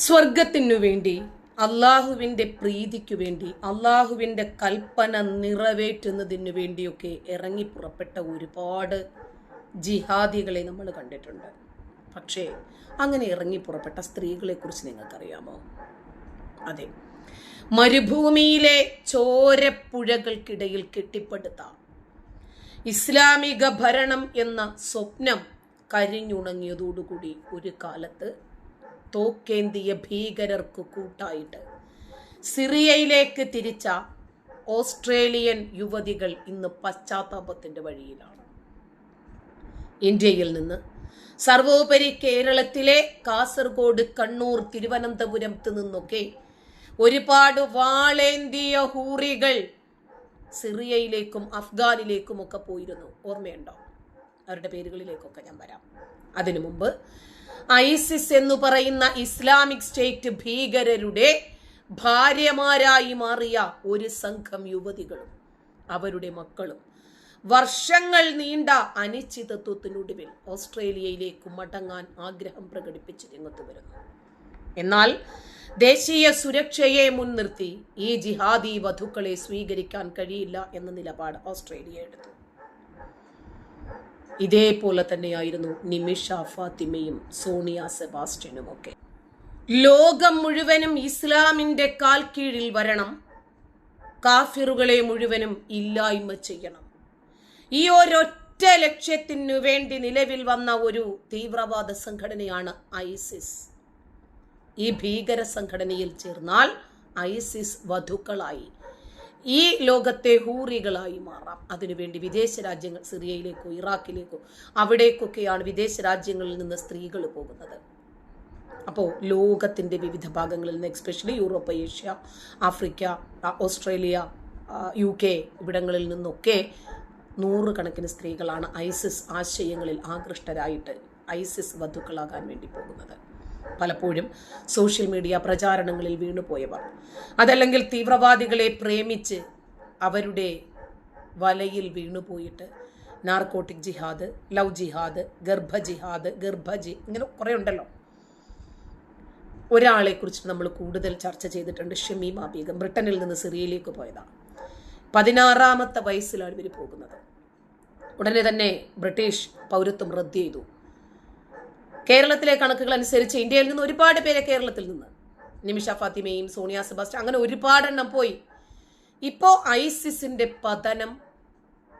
സ്വർഗത്തിനു വേണ്ടി അള്ളാഹുവിന്റെ പ്രീതിക്കു വേണ്ടി അള്ളാഹുവിന്റെ കൽപ്പന നിറവേറ്റുന്നതിനു വേണ്ടിയൊക്കെ ഇറങ്ങി പുറപ്പെട്ട ഒരുപാട് ജിഹാദികളെ നമ്മൾ കണ്ടിട്ടുണ്ട്. പക്ഷേ അങ്ങനെ ഇറങ്ങി പുറപ്പെട്ട സ്ത്രീകളെക്കുറിച്ച് നിങ്ങൾക്കറിയാമോ? അതെ. മരുഭൂമിയിലെ ചോരപ്പുഴകൾക്കിടയിൽ കെട്ടിപ്പടുത്ത ഇസ്ലാമിക ഭരണം എന്ന സ്വപ്നം കരിഞ്ഞുണങ്ങിയതോടുകൂടി ഒരു കാലത്ത് തോക്കേന്തിയ ഭീകരർക്ക് കൂട്ടായിട്ട്. സിറിയയിലേക്ക് തിരിച്ച ഓസ്ട്രേലിയൻ യുവതികൾ ഇന്ന് പശ്ചാത്താപത്തിന്റെ വഴിയിലാണ്. ഇന്ത്യയിൽ നിന്ന് സർവോപരി കേരളത്തിലെ കാസർഗോഡ് കണ്ണൂർ തിരുവനന്തപുരത്ത് നിന്നൊക്കെ ഒരുപാട് വാളേന്തിയ ഹൂറികൾ സിറിയയിലേക്കും അഫ്ഗാനിലേക്കും ഒക്കെ പോയിരുന്നു. ഓർമ്മയുണ്ടോ? അവരുടെ പേരുകളിലേക്കൊക്കെ ഞാൻ വരാം. അതിനു മുമ്പ് ഐസിസ് എന്ന് പറയുന്ന ഇസ്ലാമിക് സ്റ്റേറ്റ് ഭീകരരുടെ ഭാര്യമാരായി മാറിയ ഒരു സംഘം യുവതികളും അവരുടെ മക്കളും വർഷങ്ങൾ നീണ്ട അനിശ്ചിതത്വത്തിനൊടുവിൽ ഓസ്ട്രേലിയയിലേക്ക് മടങ്ങാൻ ആഗ്രഹം പ്രകടിപ്പിച്ച് രംഗത്ത് വരുന്നു. എന്നാൽ ദേശീയ സുരക്ഷയെ മുൻനിർത്തി ഈ ജിഹാദി വധുക്കളെ സ്വീകരിക്കാൻ കഴിയില്ല എന്ന നിലപാട് ഓസ്ട്രേലിയ എടുത്തു. ഇതേപോലെ തന്നെയായിരുന്നു നിമിഷ ഫാത്തിമയും സോണിയ സെബാസ്റ്റ്യനും ഒക്കെ. ലോകം മുഴുവനും ഇസ്ലാമിന്റെ കാൽ കീഴിൽ വരണം. കാഫിറുകളെ മുഴുവനും ഇല്ലായ്മ ചെയ്യണം. ഈ ഒരൊറ്റ ലക്ഷ്യത്തിനു വേണ്ടി നിലവിൽ വന്ന ഒരു തീവ്രവാദ സംഘടനയാണ് ഐസിസ്. ഈ ഭീകര സംഘടനയിൽ ചേർന്നാൽ ഐസിസ് വധുക്കളായി. ഈ ലോകത്തെ ഹൂറികളായി മാറാം. അതിനുവേണ്ടി വിദേശ രാജ്യങ്ങൾ സിറിയയിലേക്കോ ഇറാഖിലേക്കോ അവിടേക്കൊക്കെയാണ് വിദേശ രാജ്യങ്ങളിൽ നിന്ന് സ്ത്രീകൾ പോകുന്നത്. അപ്പോൾ ലോകത്തിന്റെ വിവിധ ഭാഗങ്ങളിൽ നിന്ന് especially Europe Asia Africa Australia U K ഇവിടങ്ങളിൽ നിന്നൊക്കെ നൂറുകണക്കിന് സ്ത്രീകളാണ് ഐസിസ് ആശയങ്ങളിൽ ആകൃഷ്ടരായിട്ട് ഐസിസ് വധുക്കളാകാൻ വേണ്ടി പോകുന്നത്. പലപ്പോഴും സോഷ്യൽ മീഡിയ പ്രചാരണങ്ങളിൽ വീണുപോയവർ. അതല്ലെങ്കിൽ തീവ്രവാദികളെ പ്രേമിച്ച് അവരുടെ വലയിൽ വീണുപോയിട്ട് നാർക്കോട്ടിക് ജിഹാദ് ലവ് ജിഹാദ് ഗർഭ ജിഹാദ് ഗർഭജി ഇങ്ങനെ കുറേ ഉണ്ടല്ലോ. ഒരാളെക്കുറിച്ച് നമ്മൾ കൂടുതൽ ചർച്ച ചെയ്തിട്ടുണ്ട് ഷമീമ ബീഗം ബ്രിട്ടനിൽ നിന്ന് സിറിയയിലേക്ക് പോയതാണ് പതിനാറാമത്തെ വയസ്സിലാണ് ഇവർ പോകുന്നത്. ഉടനെ തന്നെ ബ്രിട്ടീഷ് പൗരത്വം റദ്ദ് ചെയ്തു. കേരളത്തിലെ കണക്കുകൾ അനുസരിച്ച് ഇന്ത്യയിൽ നിന്ന് ഒരുപാട് പേരെ കേരളത്തിൽ നിന്ന്. നിമിഷ ഫാത്തിമയും സോണിയ സെബാസ്റ്റ്യൻ അങ്ങനെ ഒരുപാടെണ്ണം പോയി. ഇപ്പോൾ ഐസിസിന്റെ പതനം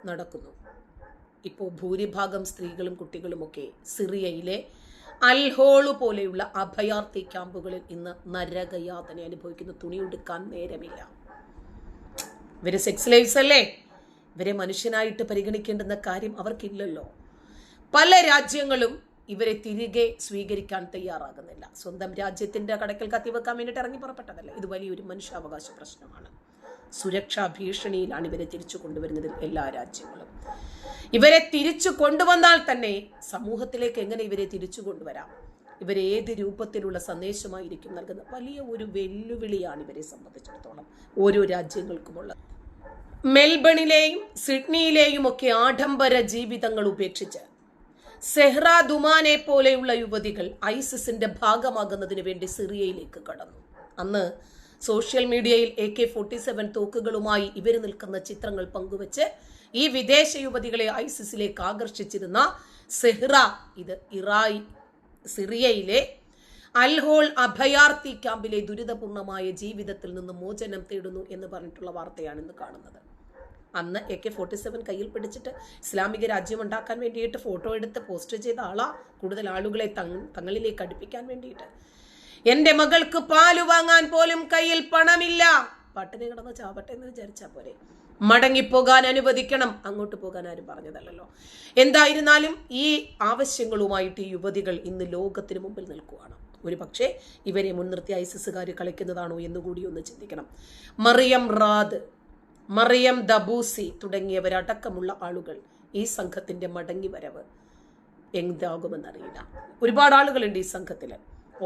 നടക്കുന്നു. ഇപ്പോൾ ഭൂരിഭാഗം സ്ത്രീകളും കുട്ടികളുമൊക്കെ സിറിയയിലെ അൽഹോൾ പോലെയുള്ള അഭയാർത്ഥി ക്യാമ്പുകളിൽ ഇന്ന് നരകയാതന അനുഭവിക്കുന്നു. തുണിയെടുക്കാൻ നേരമില്ല. ഇവർ സെക്സ് ലൈഫ്സ് അല്ലേ? ഇവരെ മനുഷ്യനായിട്ട് പരിഗണിക്കേണ്ടുന്ന കാര്യം അവർക്കില്ലല്ലോ. പല രാജ്യങ്ങളും ഇവരെ തിരികെ സ്വീകരിക്കാൻ തയ്യാറാകുന്നില്ല. സ്വന്തം രാജ്യത്തിന്റെ കടക്കൽ കത്തിവെക്കാൻ വേണ്ടിയിട്ട് ഇറങ്ങി പുറപ്പെട്ടതല്ല? ഇത് വലിയൊരു മനുഷ്യാവകാശ പ്രശ്നമാണ്. സുരക്ഷാ ഭീഷണിയിലാണ് ഇവരെ തിരിച്ചു കൊണ്ടുവരുന്നതിൽ എല്ലാ രാജ്യങ്ങളും. ഇവരെ തിരിച്ചു കൊണ്ടുവന്നാൽ തന്നെ സമൂഹത്തിലേക്ക് എങ്ങനെ ഇവരെ തിരിച്ചു കൊണ്ടുവരാം? ഇവരെ ഏത് രൂപത്തിലുള്ള സന്ദേശമായിരിക്കും നൽകുന്നത്? വലിയ ഒരു വെല്ലുവിളിയാണ് ഇവരെ സംബന്ധിച്ചിടത്തോളം ഓരോ രാജ്യങ്ങൾക്കുമുള്ളത്. മെൽബണിലെയും സിഡ്നിയിലെയും ഒക്കെ ആഡംബര ജീവിതങ്ങൾ ഉപേക്ഷിച്ച് സെഹ്റ ദുമാനെ പോലെയുള്ള യുവതികൾ ഐസിസിന്റെ ഭാഗമാകുന്നതിന് വേണ്ടി സിറിയയിലേക്ക് കടന്നു. അന്ന് സോഷ്യൽ മീഡിയയിൽ എ കെ ഫോർട്ടി സെവൻ തോക്കുകളുമായി ഇവർ നിൽക്കുന്ന ചിത്രങ്ങൾ പങ്കുവച്ച് ഈ വിദേശ യുവതികളെ ഐസിസിലേക്ക് ആകർഷിച്ചിരുന്ന സെഹ്റ ഇത് ഇറായി സിറിയയിലെ അൽഹോൾ അഭയാർത്ഥി ക്യാമ്പിലെ ദുരിതപൂർണമായ ജീവിതത്തിൽ നിന്ന് മോചനം തേടുന്നു എന്ന് പറഞ്ഞിട്ടുള്ള വാർത്തയാണ് ഇന്ന് കാണുന്നത്. അന്ന് എ കെ ഫോർട്ടി സെവൻ കയ്യിൽ പിടിച്ചിട്ട് ഇസ്ലാമിക രാജ്യം ഉണ്ടാക്കാൻ വേണ്ടിയിട്ട് ഫോട്ടോ എടുത്ത് പോസ്റ്റ് ചെയ്ത ആളാ. കൂടുതൽ ആളുകളെ തങ് തങ്ങളിലേക്ക് അടുപ്പിക്കാൻ വേണ്ടിയിട്ട്. എന്റെ മകൾക്ക് പാൽ വാങ്ങാൻ പോലും കയ്യിൽ പണമില്ല. പട്ടിണി കിടന്ന് ചാവട്ടെ എന്ന് വിചാരിച്ചാൽ പോരെ. മടങ്ങിപ്പോകാൻ അനുവദിക്കണം. അങ്ങോട്ട് പോകാൻ ആരും പറഞ്ഞതല്ലല്ലോ. എന്തായിരുന്നാലും ഈ ആവശ്യങ്ങളുമായിട്ട് ഈ യുവതികൾ ഇന്ന് ലോകത്തിന് മുമ്പിൽ നിൽക്കുകയാണ് ഒരു പക്ഷേ ഇവരെ മുൻനിർത്തി ഐസിസുകാർ കളിക്കുന്നതാണോ എന്നുകൂടി ഒന്ന് ചിന്തിക്കണം. മറിയം റാദ് മറിയം ദബൂസി തുടങ്ങിയവരടക്കമുള്ള ആളുകൾ ഈ സംഘത്തിന്റെ മടങ്ങി വരവ് എന്താകുമെന്നറിയില്ല. ഒരുപാട് ആളുകളുണ്ട് ഈ സംഘത്തിൽ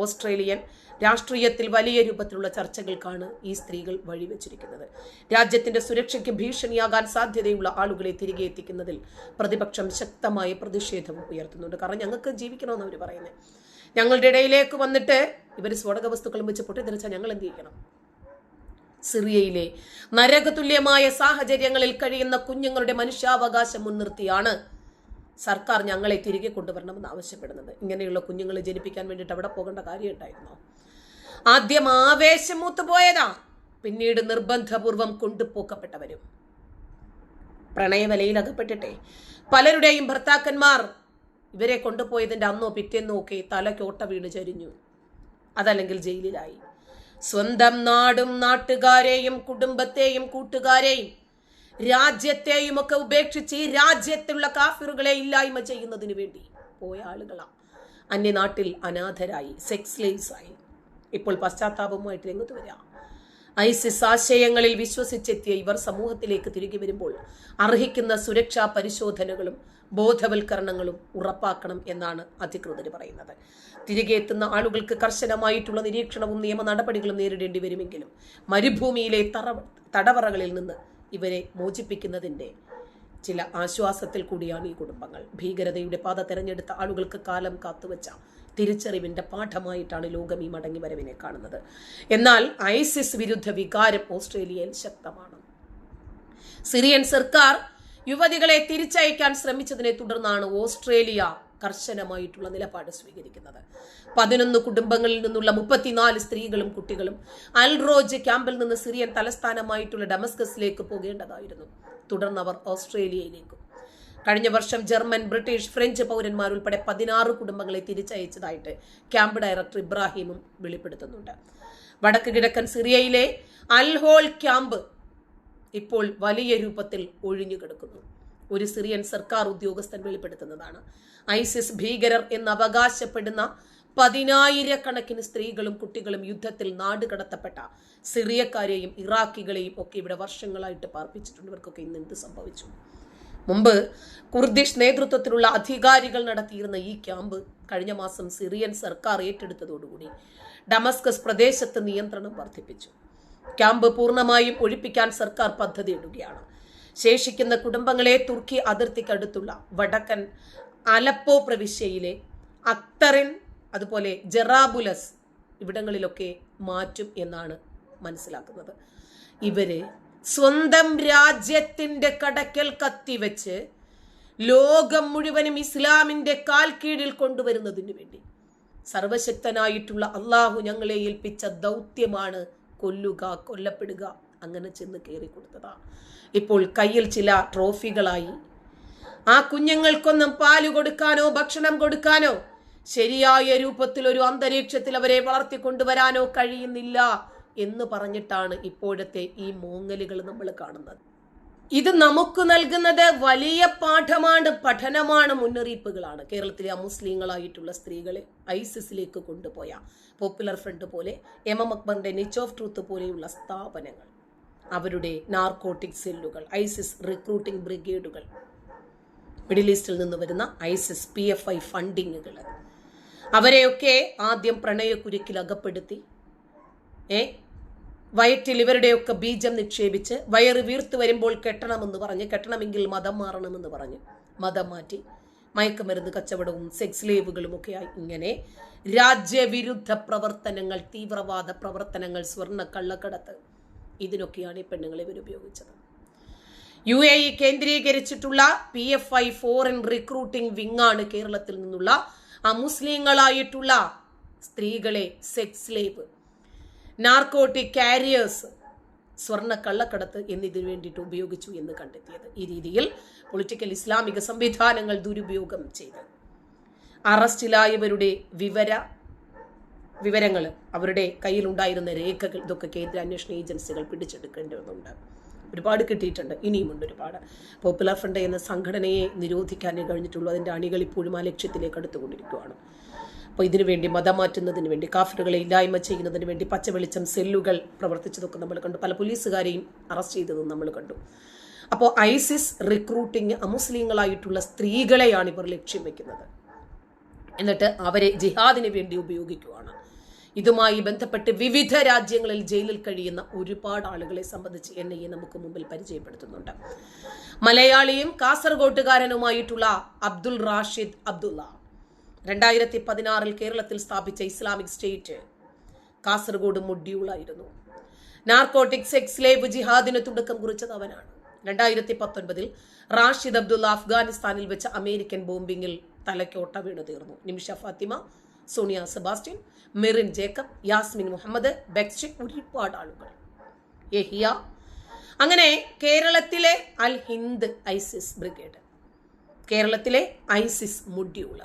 ഓസ്ട്രേലിയൻ രാഷ്ട്രീയത്തിൽ വലിയ രൂപത്തിലുള്ള ചർച്ചകൾക്കാണ് ഈ സ്ത്രീകൾ വഴിവെച്ചിരിക്കുന്നത്. രാജ്യത്തിന്റെ സുരക്ഷയ്ക്ക് ഭീഷണിയാകാൻ സാധ്യതയുള്ള ആളുകളെ തിരികെ എത്തിക്കുന്നതിൽ പ്രതിപക്ഷം ശക്തമായ പ്രതിഷേധം ഉയർത്തുന്നുണ്ട്. കാരണം ഞങ്ങൾക്ക് ജീവിക്കണമെന്ന് അവർ പറയുന്നത്. ഞങ്ങളുടെ ഇടയിലേക്ക് വന്നിട്ട് ഇവർ സ്ഫോടക വസ്തുക്കളും വെച്ച് പൊട്ടിത്തെറിച്ചാൽ ഞങ്ങൾ എന്ത് ചെയ്യണം? സിറിയയിലെ. നരകതുല്യമായ സാഹചര്യങ്ങളിൽ കഴിയുന്ന കുഞ്ഞുങ്ങളുടെ മനുഷ്യാവകാശം മുൻനിർത്തിയാണ് സർക്കാർ ഞങ്ങളെ തിരികെ കൊണ്ടുവരണമെന്ന് ആവശ്യപ്പെടുന്നത്. ഇങ്ങനെയുള്ള കുഞ്ഞുങ്ങളെ ജനിപ്പിക്കാൻ വേണ്ടിയിട്ട് അവിടെ പോകേണ്ട കാര്യമുണ്ടായിരുന്നോ ആദ്യം ആവേശം മൂത്തുപോയതാ പിന്നീട് നിർബന്ധപൂർവം കൊണ്ടുപോക്കപ്പെട്ടവരും. പ്രണയവലയിൽ അകപ്പെട്ടിട്ടെ പലരുടെയും ഭർത്താക്കന്മാർ ഇവരെ കൊണ്ടുപോയതിന്റെ അന്നോ പിറ്റേന്നോ ഒക്കെ തലക്കോട്ട വീണ് ചരിഞ്ഞു. അതല്ലെങ്കിൽ ജയിലിലായി. സ്വന്തം നാടും നാട്ടുകാരെയും കുടുംബത്തെയും കൂട്ടുകാരെയും രാജ്യത്തെയും ഒക്കെ ഉപേക്ഷിച്ച് ഈ രാജ്യത്തുള്ള കാഫിറുകളെ ഇല്ലായ്മ ചെയ്യുന്നതിന് വേണ്ടി പോയ ആളുകളാ. അന്യനാട്ടിൽ അനാഥരായി സെക്സ് ആയി. ഇപ്പോൾ പശ്ചാത്താപവുമായിട്ട് രംഗത്ത് വരാം. ഐസിസ് ആശയങ്ങളിൽ വിശ്വസിച്ചെത്തിയ ഇവർ സമൂഹത്തിലേക്ക് തിരികെ വരുമ്പോൾ അർഹിക്കുന്ന സുരക്ഷാ പരിശോധനകളും ബോധവൽക്കരണങ്ങളും ഉറപ്പാക്കണം എന്നാണ് അധികൃതർ പറയുന്നത്. തിരികെ എത്തുന്ന ആളുകൾക്ക് കർശനമായിട്ടുള്ള നിരീക്ഷണവും നിയമ നടപടികളും നേരിടേണ്ടി വരുമെങ്കിലും മരുഭൂമിയിലെ തറ തടവറകളിൽ നിന്ന് ഇവരെ മോചിപ്പിക്കുന്നതിന്റെ ചില ആശ്വാസത്തിൽ കൂടിയാണ് ഈ കുടുംബങ്ങൾ. ഭീകരതയുടെ പാത തെരഞ്ഞെടുത്ത ആളുകൾക്ക് കാലം കാത്തുവച്ച തിരിച്ചറിവിന്റെ പാഠമായിട്ടാണ് ലോകം ഈ മടങ്ങി വരവിനെ കാണുന്നത്. എന്നാൽ ഐസിസ് വിരുദ്ധ വികാരം ഓസ്ട്രേലിയയിൽ ശക്തമാണ്. സിറിയൻ സർക്കാർ യുവതികളെ തിരിച്ചയക്കാൻ ശ്രമിച്ചതിനെ തുടർന്നാണ് ഓസ്ട്രേലിയ കർശനമായിട്ടുള്ള നിലപാട് സ്വീകരിക്കുന്നത്. പതിനൊന്ന് കുടുംബങ്ങളിൽ നിന്നുള്ള മുപ്പത്തിനാല് സ്ത്രീകളും കുട്ടികളും അൽറോജ് ക്യാമ്പിൽ നിന്ന് സിറിയൻ തലസ്ഥാനമായിട്ടുള്ള ഡമസ്കസിലേക്ക് പോകേണ്ടതായിരുന്നു. തുടർന്ന് അവർ ഓസ്ട്രേലിയയിലേക്കും. കഴിഞ്ഞ വർഷം ജർമ്മൻ ബ്രിട്ടീഷ് ഫ്രഞ്ച് പൗരന്മാർ ഉൾപ്പെടെ പതിനാറ് കുടുംബങ്ങളെ തിരിച്ചയച്ചതായിട്ട് ക്യാമ്പ് ഡയറക്ടർ ഇബ്രാഹിമും വെളിപ്പെടുത്തുന്നുണ്ട്. വടക്ക് കിഴക്കൻ സിറിയയിലെ അൽഹോൾ ക്യാമ്പ് ഇപ്പോൾ വലിയ രൂപത്തിൽ ഒഴിഞ്ഞു കിടക്കുന്നു ഒരു സിറിയൻ സർക്കാർ ഉദ്യോഗസ്ഥൻ വെളിപ്പെടുത്തുന്നതാണ്. ഐസിസ് ഭീകരർ എന്ന് അവകാശപ്പെടുന്ന പതിനായിരക്കണക്കിന് സ്ത്രീകളും കുട്ടികളും യുദ്ധത്തിൽ നാട് കടത്തപ്പെട്ട സിറിയക്കാരെയും ഇറാഖികളെയും ഒക്കെ ഇവിടെ വർഷങ്ങളായിട്ട് പാർപ്പിച്ചിട്ടുണ്ട്. ഇവർക്കൊക്കെ ഇന്ന് എന്ത് സംഭവിച്ചു? മുമ്പ് കുർദിഷ് നേതൃത്വത്തിലുള്ള അധികാരികൾ നടത്തിയിരുന്ന ഈ ക്യാമ്പ് കഴിഞ്ഞ മാസം സിറിയൻ സർക്കാർ ഏറ്റെടുത്തതോടുകൂടി ഡമസ്കസ് പ്രദേശത്ത് നിയന്ത്രണം വർദ്ധിപ്പിച്ചു. ക്യാമ്പ് പൂർണമായും ഒഴിപ്പിക്കാൻ സർക്കാർ പദ്ധതിയിടുകയാണ്. ശേഷിക്കുന്ന കുടുംബങ്ങളെ തുർക്കി അതിർത്തിക്കടുത്തുള്ള വടക്കൻ അലപ്പോ പ്രവിശ്യയിലെ അക്തറിൻ അതുപോലെ ജെറാബുലസ് ഇവിടങ്ങളിലൊക്കെ മാറ്റും എന്നാണ് മനസ്സിലാക്കുന്നത്. ഇവർ സ്വന്തം രാജ്യത്തിന്റെ കടക്കൽ കത്തിവെച്ച് ലോകം മുഴുവനും ഇസ്ലാമിന്റെ കാൽ കീഴിൽ കൊണ്ടുവരുന്നതിന് വേണ്ടി സർവശക്തനായിട്ടുള്ള അള്ളാഹു ഞങ്ങളെ ഏൽപ്പിച്ച ദൗത്യമാണ് കൊല്ലുക കൊല്ലപ്പെടുക അങ്ങനെ ചെന്ന് കയറി കൊടുത്തതാ. ഇപ്പോൾ കയ്യിൽ ചില ട്രോഫികളായി. ആ കുഞ്ഞുങ്ങൾക്കൊന്നും പാൽ കൊടുക്കാനോ ഭക്ഷണം കൊടുക്കാനോ ശരിയായ രൂപത്തിൽ ഒരു അന്തരീക്ഷത്തിൽ അവരെ വളർത്തിക്കൊണ്ടുവരാനോ കഴിയുന്നില്ല എന്ന് പറഞ്ഞിട്ടാണ് ഇപ്പോഴത്തെ ഈ മൂങ്ങലുകൾ നമ്മൾ കാണുന്നത്. ഇത് നമുക്ക് നൽകുന്നത് വലിയ പാഠമാണ് പഠനമാണ് മുന്നറിയിപ്പുകളാണ്. കേരളത്തിലെ അമുസ്ലിങ്ങളായിട്ടുള്ള സ്ത്രീകളെ ഐസിസിലേക്ക് കൊണ്ടുപോയ പോപ്പുലർ ഫ്രണ്ട് പോലെ എം എം അക്ബറിന്റെ നിച്ച് ഓഫ് ട്രൂത്ത് പോലെയുള്ള സ്ഥാപനങ്ങൾ. അവരുടെ നാർക്കോട്ടിക് സെല്ലുകൾ ഐസിസ് റിക്രൂട്ടിംഗ് ബ്രിഗേഡുകൾ. മിഡിൽ ഈസ്റ്റിൽ നിന്ന് വരുന്ന ഐസിസ് പി എഫ് ഐ ഫണ്ടിങ്ങുകൾ. അവരെയൊക്കെ ആദ്യം പ്രണയക്കുരുക്കിൽ അകപ്പെടുത്തി. ഏ? വയറ്റിൽ ഇവരുടെയൊക്കെ ബീജം നിക്ഷേപിച്ച് വയറ് വീർത്തു വരുമ്പോൾ കെട്ടണമെന്ന് പറഞ്ഞ് കെട്ടണമെങ്കിൽ മതം മാറണമെന്ന് പറഞ്ഞ് മതം മാറ്റി മയക്കുമരുന്ന് കച്ചവടവും സെക്സ് ലേവുകളും ഒക്കെയായി ഇങ്ങനെ രാജ്യവിരുദ്ധ പ്രവർത്തനങ്ങൾ തീവ്രവാദ പ്രവർത്തനങ്ങൾ സ്വർണ കള്ളക്കടത്ത് ഇതിനൊക്കെയാണ് ഈ പെണ്ണുങ്ങളെ ഇവർ ഉപയോഗിച്ചത്. U A E കേന്ദ്രീകരിച്ചിട്ടുള്ള P F I foreign recruiting വിങ്ങാണ് കേരളത്തിൽ നിന്നുള്ള അമുസ്ലിങ്ങളായിട്ടുള്ള സ്ത്രീകളെ സെക്സ് ലേബ് നാർക്കോട്ടിക് കാരിയേഴ്സ് സ്വർണ കള്ളക്കടത്ത് എന്നിതിനു വേണ്ടിയിട്ട് ഉപയോഗിച്ചു എന്ന് കണ്ടെത്തിയത്. ഈ രീതിയിൽ പൊളിറ്റിക്കൽ ഇസ്ലാമിക സംവിധാനങ്ങൾ ദുരുപയോഗം ചെയ്തു. അറസ്റ്റിലായവരുടെ വിവര വിവരങ്ങൾ അവരുടെ കയ്യിലുണ്ടായിരുന്ന രേഖകൾ ഇതൊക്കെ കേന്ദ്ര അന്വേഷണ ഏജൻസികൾ പിടിച്ചെടുക്കേണ്ടതുണ്ട്. ഒരുപാട് കിട്ടിയിട്ടുണ്ട് ഇനിയുമുണ്ട് ഒരുപാട്. പോപ്പുലർ ഫ്രണ്ട് എന്ന സംഘടനയെ നിരോധിക്കാനേ കഴിഞ്ഞിട്ടുള്ളൂ. അതിന്റെ അണികൾ ഇപ്പോഴും ആ ലക്ഷ്യത്തിലേക്ക് അടുത്തുകൊണ്ടിരിക്കുകയാണ്. അപ്പോൾ ഇതിനു വേണ്ടി മതം മാറ്റുന്നതിന് വേണ്ടി കാഫറുകളെ ഇല്ലായ്മ ചെയ്യുന്നതിന് വേണ്ടി പച്ചവെളിച്ചം സെല്ലുകൾ പ്രവർത്തിച്ചതൊക്കെ നമ്മൾ കണ്ടു. പല പോലീസുകാരെയും അറസ്റ്റ് ചെയ്തതും നമ്മൾ കണ്ടു. അപ്പോൾ ഐസിസ് റിക്രൂട്ടിങ് അമുസ്ലിങ്ങളായിട്ടുള്ള സ്ത്രീകളെയാണ് ഇവർ ലക്ഷ്യം വെക്കുന്നത്. എന്നിട്ട് അവരെ ജിഹാദിന് വേണ്ടി ഉപയോഗിക്കുകയാണ്. ഇതുമായി ബന്ധപ്പെട്ട് വിവിധ രാജ്യങ്ങളിൽ ജയിലിൽ കഴിയുന്ന ഒരുപാട് ആളുകളെ സംബന്ധിച്ച് എൻ ഐ എ നമുക്ക് മുമ്പിൽ പരിചയപ്പെടുത്തുന്നുണ്ട്. മലയാളിയും കാസർഗോട്ടുകാരനുമായിട്ടുള്ള അബ്ദുൾ റാഷിദ് അബ്ദുള്ള രണ്ടായിരത്തി പതിനാറിൽ കേരളത്തിൽ സ്ഥാപിച്ച ഇസ്ലാമിക് സ്റ്റേറ്റ് കാസർഗോഡ് മൊഡ്യൂളായിരുന്നു. നാർക്കോട്ടിക്സ് എക്സ് ലേബ് ജിഹാദിന് തുടക്കം കുറിച്ചത് അവനാണ്. രണ്ടായിരത്തി പത്തൊൻപതിൽ റാഷിദ് അബ്ദുള്ള അഫ്ഗാനിസ്ഥാനിൽ വെച്ച അമേരിക്കൻ ബോംബിങ്ങിൽ തലയ്ക്കോട്ട വീണ് തീർന്നു. നിമിഷ ഫാത്തിമ സോണിയ സെബാസ്റ്റ്യൻ മെറിൻ ജേക്കബ് യാസ്മിൻ മുഹമ്മദ് ബെക്സി ഒരുപാട് ആളുകൾ. യഹിയ. അങ്ങനെ കേരളത്തിലെ അൽ ഹിന്ദ് ഐസിസ് ബ്രിഗേഡ്. കേരളത്തിലെ ഐസിസ് മൊഡ്യൂൾ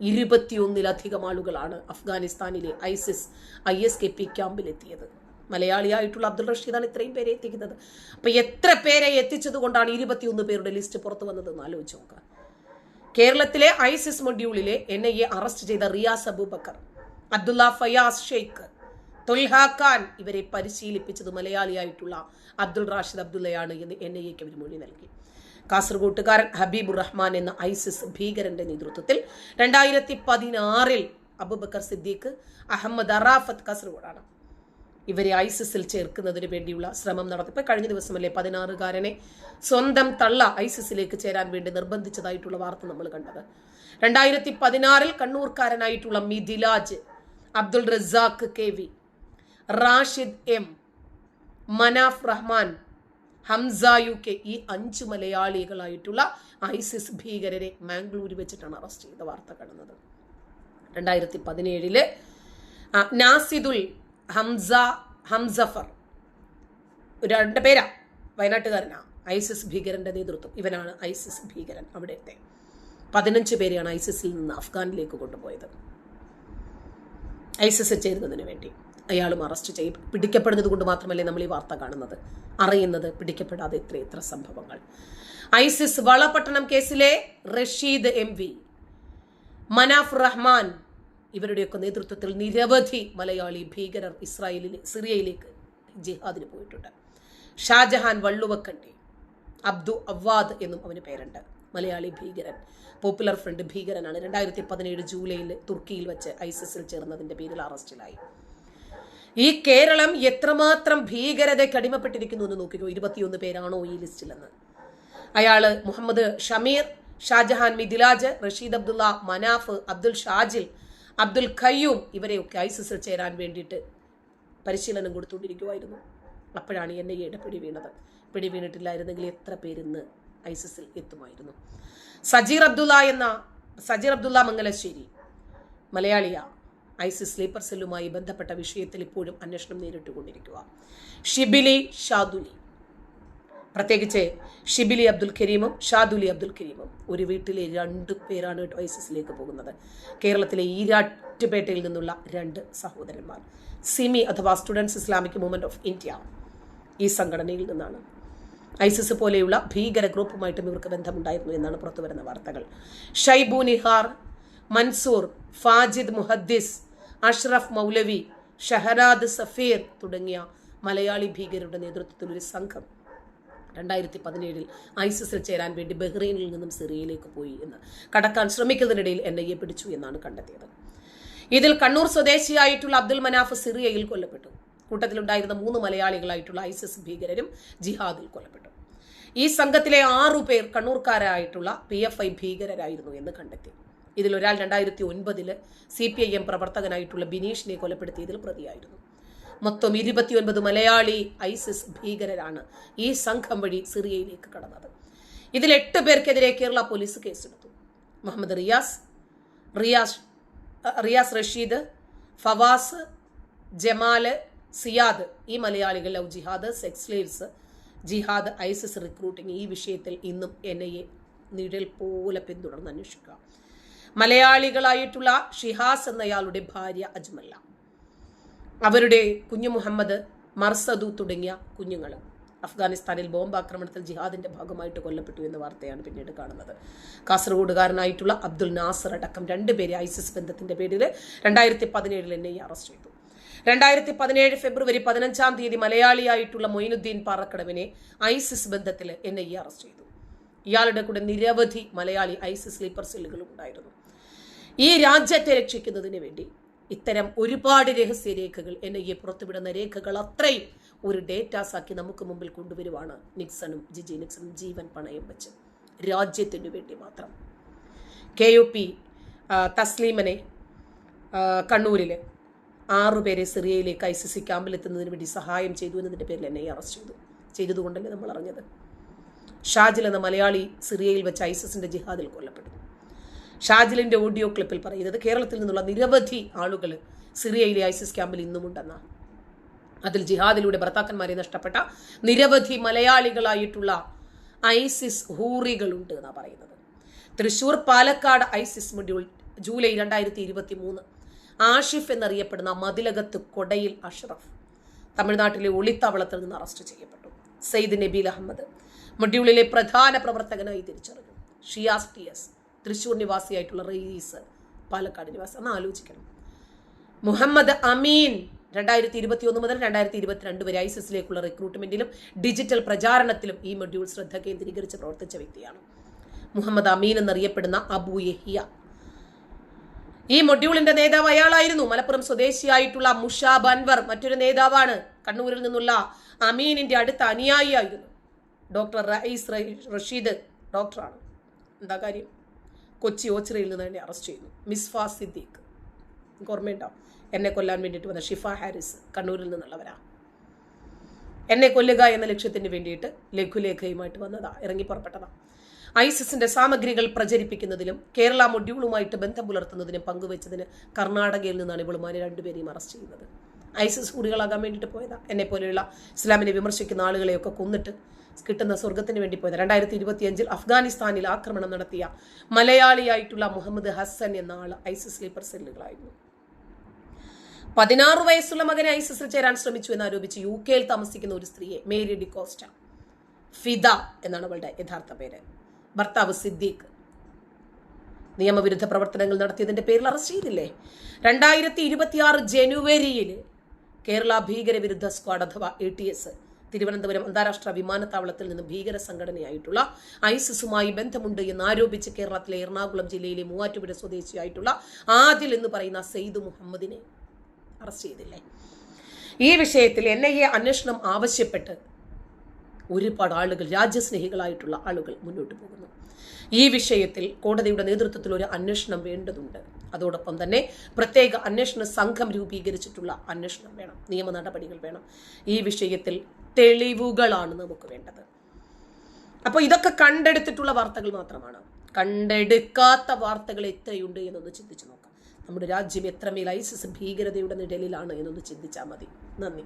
ഇരുപത്തിയൊന്നിലധികം ആളുകളാണ് അഫ്ഗാനിസ്ഥാനിലെ ISIS I S K P ക്യാമ്പിലെത്തിയത്. മലയാളിയായിട്ടുള്ള അബ്ദുൾ റഷീദാണ് ഇത്രയും പേരെ എത്തിക്കുന്നത്. അപ്പൊ എത്ര പേരെ എത്തിച്ചത് കൊണ്ടാണ് ഇരുപത്തിയൊന്ന് പേരുടെ ലിസ്റ്റ് പുറത്തു വന്നതെന്ന് ആലോചിച്ച് നോക്കുക കേരളത്തിലെ ഐസിസ് മൊഡ്യൂളിലെ എൻ ഐ എ അറസ്റ്റ് ചെയ്ത റിയാസ് അബൂബക്കർ അബ്ദുള്ള ഫയാസ് ഷെയ്ഖ് തൊൽഹ ഖാൻ ഇവരെ പരിശീലിപ്പിച്ചത് മലയാളിയായിട്ടുള്ള അബ്ദുൾ റാഷിദ് അബ്ദുള്ളയാണ് എന്ന് എൻ ഐ എക്ക് അവർ മൊഴി നൽകി. കാസർഗോട്ടുകാരൻ ഹബീബ് റഹ്മാൻ എന്ന ഐസിസ് ഭീകരന്റെ നേതൃത്വത്തിൽ രണ്ടായിരത്തി പതിനാറിൽ അബുബക്കർ സിദ്ദീഖ് അഹമ്മദ് അറാഫത്ത് കാസർഗോഡാണ്. ഇവരെ ഐസിസിൽ ചേർക്കുന്നതിന് വേണ്ടിയുള്ള ശ്രമം നടത്തി ഇപ്പൊ കഴിഞ്ഞ ദിവസമല്ലേ പതിനാറുകാരനെ സ്വന്തം തള്ള ഐസിസിലേക്ക് ചേരാൻ വേണ്ടി നിർബന്ധിച്ചതായിട്ടുള്ള വാർത്ത നമ്മൾ കണ്ടത്. രണ്ടായിരത്തി പതിനാറിൽ കണ്ണൂർക്കാരനായിട്ടുള്ള Midhilaj Abdul Razak K V Rashid M Manaf Rahman Hamsa U K. ഈ അഞ്ച് മലയാളികളായിട്ടുള്ള ഐസിസ് ഭീകരരെ മാംഗ്ലൂരിൽ വെച്ചിട്ടാണ് അറസ്റ്റ് ചെയ്ത വാർത്ത കാണുന്നത്. രണ്ടായിരത്തി പതിനേഴിൽ നാസിദുൽ ഹംസ ഹംസഫർ രണ്ട് പേരാ വയനാട്ടുകാരനാ ഐസിസ് ഭീകരന്റെ നേതൃത്വം. ഇവനാണ് ഐസിസ് ഭീകരൻ അവിടെ പതിനഞ്ച് പേരെയാണ് ഐസിസിൽ നിന്ന് അഫ്ഗാനിലേക്ക് കൊണ്ടുപോയത്. ഐസിസ് ചേരുന്നതിന് വേണ്ടി അയാളും അറസ്റ്റ് ചെയ്യും പിടിക്കപ്പെടുന്നത് കൊണ്ട് മാത്രമല്ലേ നമ്മൾ ഈ വാർത്ത കാണുന്നത്. അറിയുന്നത് പിടിക്കപ്പെടാതെ ഇത്ര ഇത്ര സംഭവങ്ങൾ. ഐസിസ് വളപട്ടണം കേസിലെ റഷീദ് എം വി. മനാഫ് റഹ്മാൻ ഇവരുടെയൊക്കെ നേതൃത്വത്തിൽ നിരവധി മലയാളി ഭീകരർ ഇസ്രായേലിൽ സിറിയയിലേക്ക് ജിഹാദിന് പോയിട്ടുണ്ട്. ഷാജഹാൻ വള്ളുവക്കണ്ടി അബ്ദു അവാദ് എന്നും അവന് പേരുണ്ട്. മലയാളി ഭീകരൻ. പോപ്പുലർ ഫ്രണ്ട് ഭീകരനാണ്. രണ്ടായിരത്തി പതിനേഴ് ജൂലൈയിൽ തുർക്കിയിൽ വെച്ച് ഐസിസിൽ ചേർന്നതിന്റെ പേരിൽ അറസ്റ്റിലായി. ഈ കേരളം എത്രമാത്രം ഭീകരതയ്ക്ക് അടിമപ്പെട്ടിരിക്കുന്നു എന്ന് നോക്കിക്കോ. ഇരുപത്തിയൊന്ന് പേരാണോ ഈ ലിസ്റ്റിലെന്ന്. അയാൾ മുഹമ്മദ് ഷമീർ ഷാജഹാൻ മിദിലാജ് റഷീദ് അബ്ദുള്ള മനാഫ് അബ്ദുൽ ഷാജിൽ അബ്ദുൽ ഖയ്യൂം ഇവരെയൊക്കെ ഐസിസിൽ ചേരാൻ വേണ്ടിയിട്ട് പരിശീലനം കൊടുത്തുകൊണ്ടിരിക്കുമായിരുന്നു അപ്പോഴാണ് എൻ ഐ എയുടെ പിടി വീണത് പിടി വീണിട്ടില്ലായിരുന്നെങ്കിൽ എത്ര പേരിന്ന് ഐസിസിൽ എത്തുമായിരുന്നു. സജീർ അബ്ദുള്ള എന്ന സജീർ അബ്ദുള്ള മംഗലശ്ശേരി മലയാളിയ ഐസിസ് സ്ലീപ്പർ സെല്ലുമായി ബന്ധപ്പെട്ട വിഷയത്തിൽ ഇപ്പോഴും അന്വേഷണം നേരിട്ടുകൊണ്ടിരിക്കുക. ഷിബിലി ഷാദുലി. പ്രത്യേകിച്ച് ഷിബിലി അബ്ദുൽ കരീമും ഷാദുലി അബ്ദുൽ കരീമും ഒരു വീട്ടിലെ രണ്ട് പേരാണ് ഐസിസിലേക്ക് പോകുന്നത്. കേരളത്തിലെ ഈരാറ്റുപേട്ടയിൽ നിന്നുള്ള രണ്ട് സഹോദരന്മാർ. സിമി അഥവാ students Islamic movement of India ഈ സംഘടനയിൽ നിന്നാണ്. ഐസിസ് പോലെയുള്ള ഭീകര ഗ്രൂപ്പുമായിട്ടും ഇവർക്ക് ബന്ധമുണ്ടായിരുന്നു എന്നാണ് പുറത്തുവരുന്ന വാർത്തകൾ. ഷൈബു നിഹാർ മൻസൂർ ഫാജിദ് മുഹദ്ദിസ് അഷ്റഫ് മൗലവി ഷഹരാദ് സഫീർ തുടങ്ങിയ മലയാളി ഭീകരരുടെ നേതൃത്വത്തിൽ ഒരു സംഘം രണ്ടായിരത്തി പതിനേഴിൽ ഐസിസിൽ ചേരാൻ വേണ്ടി ബഹ്റൈനിൽ നിന്നും സിറിയയിലേക്ക് പോയി എന്ന് കടക്കാൻ ശ്രമിക്കുന്നതിനിടയിൽ എൻ ഐ എ പിടിച്ചു എന്നാണ് കണ്ടെത്തിയത്. ഇതിൽ കണ്ണൂർ സ്വദേശിയായിട്ടുള്ള അബ്ദുൽ മനാഫ് സിറിയയിൽ കൊല്ലപ്പെട്ടു. കൂട്ടത്തിലുണ്ടായിരുന്ന മൂന്ന് മലയാളികളായിട്ടുള്ള ഐസിസ് ഭീകരരും ജിഹാദിൽ കൊല്ലപ്പെട്ടു. ഈ സംഘത്തിലെ ആറു പേർ കണ്ണൂർക്കാരായിട്ടുള്ള പി എഫ് ഐ ഭീകരരായിരുന്നു എന്ന് കണ്ടെത്തി. ഇതിൽ ഒരാൾ രണ്ടായിരത്തി ഒൻപതിൽ സി പി ഐ എം പ്രവർത്തകനായിട്ടുള്ള ബിനീഷിനെ കൊലപ്പെടുത്തിയതിൽ പ്രതിയായിരുന്നു. മൊത്തം ഇരുപത്തിയൊൻപത് മലയാളി ഐസിസ് ഭീകരരാണ് ഈ സംഘം വഴി സിറിയയിലേക്ക് കടന്നത്. ഇതിൽ എട്ട് പേർക്കെതിരെ കേരള പോലീസ് കേസെടുത്തു. മുഹമ്മദ് റിയാസ് റിയാസ് റിയാസ് റഷീദ് ഫവാസ് ജമാൽ സിയാദ് ഈ മലയാളികൾ love jihad sex slaves jihad ISIS recruiting ഈ വിഷയത്തിൽ ഇന്നും എൻ ഐ എ നിഴൽ പോലെ പിന്തുടർന്ന് അന്വേഷിക്കുക. മലയാളികളായിട്ടുള്ള ഷിഹാസ് എന്നയാളുടെ ഭാര്യ അജ്മല്ല അവരുടെ കുഞ്ഞു മുഹമ്മദ് മർസദു തുടങ്ങിയ കുഞ്ഞുങ്ങൾ അഫ്ഗാനിസ്ഥാനിൽ ബോംബ് ആക്രമണത്തിൽ ജിഹാദിന്റെ ഭാഗമായിട്ട് കൊല്ലപ്പെട്ടു എന്ന വാർത്തയാണ് പിന്നീട് കാണുന്നത്. കാസർഗോഡുകാരനായിട്ടുള്ള അബ്ദുൽ നാസർ അടക്കം രണ്ടുപേരെ ഐസിസ് ബന്ധത്തിന്റെ പേരിൽ രണ്ടായിരത്തി പതിനേഴിൽ എന്നെ അറസ്റ്റ് ചെയ്തു. രണ്ടായിരത്തി പതിനേഴ് ഫെബ്രുവരി പതിനഞ്ചാം തീയതി മലയാളിയായിട്ടുള്ള മൊയിനുദ്ദീൻ പാറക്കടവിനെ ഐസിസ് ബന്ധത്തിൽ എൻ ഐ അറസ്റ്റ് ചെയ്തു. ഇയാളുടെ കൂടെ നിരവധി മലയാളി ഐസിസ് സ്ലീപ്പർ സെല്ലുകളും ഉണ്ടായിരുന്നു. ഈ രാജ്യത്തെ രക്ഷിക്കുന്നതിന് വേണ്ടി ഇത്തരം ഒരുപാട് രഹസ്യ രേഖകൾ എൻ ഐ എ പുറത്തുവിടുന്ന രേഖകൾ അത്രയും ഒരു ഡേറ്റാസാക്കി നമുക്ക് മുമ്പിൽ കൊണ്ടുവരുവാണ് നിക്സണും ജിജി നിക്സണും ജീവൻ പണയം വെച്ച്. രാജ്യത്തിനു വേണ്ടി മാത്രം. കെ യു പി തസ്ലീമനെ കണ്ണൂരിൽ ആറുപേരെ സിറിയയിലേക്ക് ഐ സി സി ക്യാമ്പിലെത്തുന്നതിന് വേണ്ടി സഹായം ചെയ്തു എന്നതിന്റെ പേരിൽ എന്നെ അറസ്റ്റ് ചെയ്തു. ചെയ്തതുകൊണ്ടല്ലേ നമ്മൾ അറിഞ്ഞത്? ഷാജിൽ എന്ന മലയാളി സിറിയയിൽ വെച്ച് ഐസിസിന്റെ ജിഹാദിൽ കൊല്ലപ്പെട്ടു. ഷാജിലിന്റെ ഓഡിയോ ക്ലിപ്പിൽ പറയുന്നത് കേരളത്തിൽ നിന്നുള്ള നിരവധി ആളുകൾ സിറിയയിലെ ഐസിസ് ക്യാമ്പിൽ ഇന്നുമുണ്ടെന്നാണ് അതിൽ ജിഹാദിലൂടെ ഭർത്താക്കന്മാരെ നഷ്ടപ്പെട്ട നിരവധി മലയാളികളായിട്ടുള്ള ഐസിസ് ഹൂറികളുണ്ട് എന്നാണ് പറയുന്നത്. Thrissur Palakkad ISIS module July രണ്ടായിരത്തി ഇരുപത്തി മൂന്ന് ആഷിഫ് എന്നറിയപ്പെടുന്ന മതിലകത്ത് കൊടയിൽ അഷ്റഫ് തമിഴ്നാട്ടിലെ ഒളിത്താവളത്തിൽ നിന്ന് അറസ്റ്റ് ചെയ്യപ്പെട്ടു. സെയ്ദ് നബീൽ അഹമ്മദ് മൊഡ്യൂളിലെ പ്രധാന പ്രവർത്തകനായി തിരിച്ചറിഞ്ഞു. ഷിയാസ് ടി എസ് തൃശൂർ നിവാസിയായിട്ടുള്ള റയീസ് പാലക്കാട് നിവാസി. ഒന്ന് ആലോചിക്കണം. മുഹമ്മദ് അമീൻ രണ്ടായിരത്തി ഇരുപത്തി ഒന്ന് മുതൽ രണ്ടായിരത്തി ഇരുപത്തിരണ്ട് വരെ ഐസിസിലേക്കുള്ള റിക്രൂട്ട്മെന്റിലും ഡിജിറ്റൽ പ്രചാരണത്തിലും ഈ മൊഡ്യൂൾ ശ്രദ്ധ കേന്ദ്രീകരിച്ച് പ്രവർത്തിച്ച വ്യക്തിയാണ്. മുഹമ്മദ് അമീൻ എന്നറിയപ്പെടുന്ന അബു യഹിയ. ഈ മൊഡ്യൂളിന്റെ നേതാവ് അയാളായിരുന്നു. മലപ്പുറം സ്വദേശിയായിട്ടുള്ള മുഷാബ് അൻവർ മറ്റൊരു നേതാവാണ് കണ്ണൂരിൽ നിന്നുള്ള അമീനിന്റെ അടുത്ത അനുയായിയായിരുന്നു. ഡോക്ടർ റയീസ് റഷീദ് ഡോക്ടറാണ്. എന്താ കാര്യം? കൊച്ചി ഓച്ചിറയിൽ നിന്ന് തന്നെ അറസ്റ്റ് ചെയ്യുന്നു. മിസ്ഫ സിദ്ദീഖ് എനിക്ക് ഓർമ്മയുണ്ടാവും എന്നെ കൊല്ലാൻ വേണ്ടിയിട്ട് വന്ന ഷിഫ ഹാരിസ് കണ്ണൂരിൽ നിന്നുള്ളവരാ. എന്നെ കൊല്ലുക എന്ന ലക്ഷ്യത്തിന് വേണ്ടിയിട്ട് ലഘുലേഖയുമായിട്ട് വന്നതാ. ഇറങ്ങി പുറപ്പെട്ടതാ. ഐസിസിന്റെ സാമഗ്രികൾ പ്രചരിപ്പിക്കുന്നതിലും കേരള മൊഡ്യൂളുമായിട്ട് ബന്ധം പുലർത്തുന്നതിനും പങ്കുവച്ചതിന് കർണാടകയിൽ നിന്നാണ് ഇവളുമാരെ രണ്ടുപേരെയും അറസ്റ്റ് ചെയ്യുന്നത്. ഐസിസ് കൂടികളാകാൻ വേണ്ടിയിട്ട് പോയതാ. എന്നെ പോലെയുള്ള ഇസ്ലാമിനെ വിമർശിക്കുന്ന ആളുകളെയൊക്കെ കൊന്നിട്ട് കിട്ടുന്ന സ്വർഗത്തിന് വേണ്ടി പോയത്. രണ്ടായിരത്തി ഇരുപത്തിയഞ്ചിൽ അഫ്ഗാനിസ്ഥാനിൽ ആക്രമണം നടത്തിയ മലയാളിയായിട്ടുള്ള മുഹമ്മദ് ഹസൻ എന്ന ആൾ ഐസിസ് സ്ലീപ്പർ സെല്ലുകളായിരുന്നു. പതിനാറ് വയസ്സുള്ള മകനെ ഐസിസിൽ ചേരാൻ ശ്രമിച്ചു എന്നാരോപിച്ച് യു കെയിൽ താമസിക്കുന്ന ഒരു സ്ത്രീയെ മേരി ഡി കോസ്റ്റ ഫിദ എന്നാണ് അവളുടെ യഥാർത്ഥ പേര്. ഭർത്താവ് സിദ്ദീഖ്. നിയമവിരുദ്ധ പ്രവർത്തനങ്ങൾ നടത്തിയതിന്റെ പേരിൽ അറസ്റ്റ് ചെയ്തില്ലേ? രണ്ടായിരത്തി ഇരുപത്തിയാറ് ജനുവരിയിൽ കേരള ഭീകരവിരുദ്ധ സ്ക്വാഡ് അഥവാ എ ടി എസ് തിരുവനന്തപുരം അന്താരാഷ്ട്ര വിമാനത്താവളത്തിൽ നിന്ന് ഭീകര സംഘടനയായിട്ടുള്ള ഐസിസുമായി ബന്ധമുണ്ട് എന്ന് ആരോപിച്ച് കേരളത്തിലെ എറണാകുളം ജില്ലയിലെ മൂവാറ്റുപുഴ സ്വദേശിയായിട്ടുള്ള ആദിൽ എന്ന് പറയുന്ന സെയ്ദ് മുഹമ്മദിനെ അറസ്റ്റ് ചെയ്തില്ലേ? ഈ വിഷയത്തിൽ എൻ ഐ എ അന്വേഷണം ആവശ്യപ്പെട്ട് ഒരുപാട് ആളുകൾ രാജ്യസ്നേഹികളായിട്ടുള്ള ആളുകൾ മുന്നോട്ട് പോകുന്നു. ഈ വിഷയത്തിൽ കോടതിയുടെ നേതൃത്വത്തിൽ ഒരു അന്വേഷണം വേണ്ടതുണ്ട്. അതോടൊപ്പം തന്നെ പ്രത്യേക അന്വേഷണ സംഘം രൂപീകരിച്ചിട്ടുള്ള അന്വേഷണം വേണം. നിയമ നടപടികൾ വേണം. ഈ വിഷയത്തിൽ തെളിവുകളാണ് നമുക്ക് വേണ്ടത്. അപ്പോൾ ഇതൊക്കെ കണ്ടെടുത്തിട്ടുള്ള വാർത്തകൾ മാത്രമാണ്. കണ്ടെടുക്കാത്ത വാർത്തകൾ എത്രയുണ്ട് എന്നൊന്ന് ചിന്തിച്ചു നോക്കാം. നമ്മുടെ രാജ്യം എത്രമേൽ ഐസിസ് ഭീകരതയുടെ നിഴലിലാണ് എന്നൊന്ന് ചിന്തിച്ചാൽ മതി. നന്ദി.